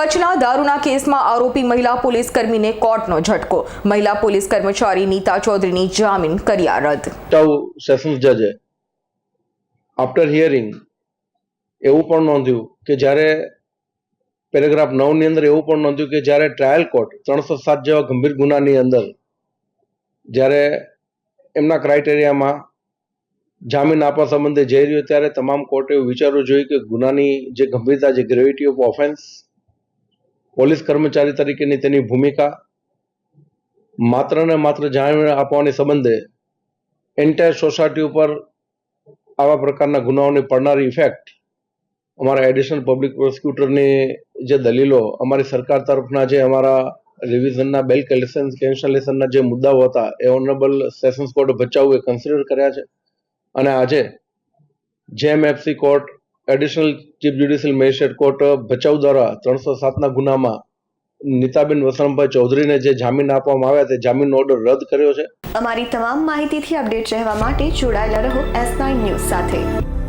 કચ્છના દારૂના કેસમાં આરોપી મહિલા પોલીસ કર્મીને કોર્ટનો ઝટકો. મહિલા પોલીસ કર્મચારી નીતા ચૌધરીની જામીન કર્યા રદ. તાઉ સેશન્સ જજે. આફ્ટર હિયરિંગ એવું પણ નોંધ્યું કે જ્યારે પેરેગ્રાફ નવની અંદર એવું પણ નોંધ્યું કે જ્યારે ટ્રાયલ કોર્ટ ત્રણસો સાત જેવા ગંભીર ગુનાની અંદર જ્યારે એમના ક્રાઇટેરિયામાં જામીન આપવા સંબંધે જઈ રહ્યો ત્યારે તમામ કોર્ટે વિચારવું જોઈએ કે ગુનાની જે ગંભીરતા, જે ગ્રેવિટી ઓફ ઓફેન્સ પોલીસ કર્મચારી તરીકેની તેની ભૂમિકા માત્ર ને માત્ર જામીન આપવાની સંબંધે એન્ટાયર સોસાયટી ઉપર આવા પ્રકારના ગુનાઓની પડનારી ઇફેક્ટ અમારા એડિશનલ પબ્લિક પ્રોસિક્યુટરની જે દલીલો, અમારી સરકાર તરફના જે અમારા રિવિઝનના બેલ કેન્સલેશન કેન્સલેશનના જે મુદ્દાઓ હતા, એ ઓનરેબલ સેશન્સ કોર્ટ ભચાઉએ કન્સિડર કર્યા છે. અને આજે જેમ FC court additional chief judicial magistrate court Bhachau દ્વારા ત્રણસો સાતના ગુનામાં નીતાબેન વસણભાઈ ચૌધરીને જે જામીન આપવામાં આવ્યા તે જામીનનો ઓર્ડર રદ કર્યો છે. અમારી તમામ માહિતીથી અપડેટ રહેવા માટે જોડાયેલા રહો એસ નાઇન ન્યૂઝ સાથે.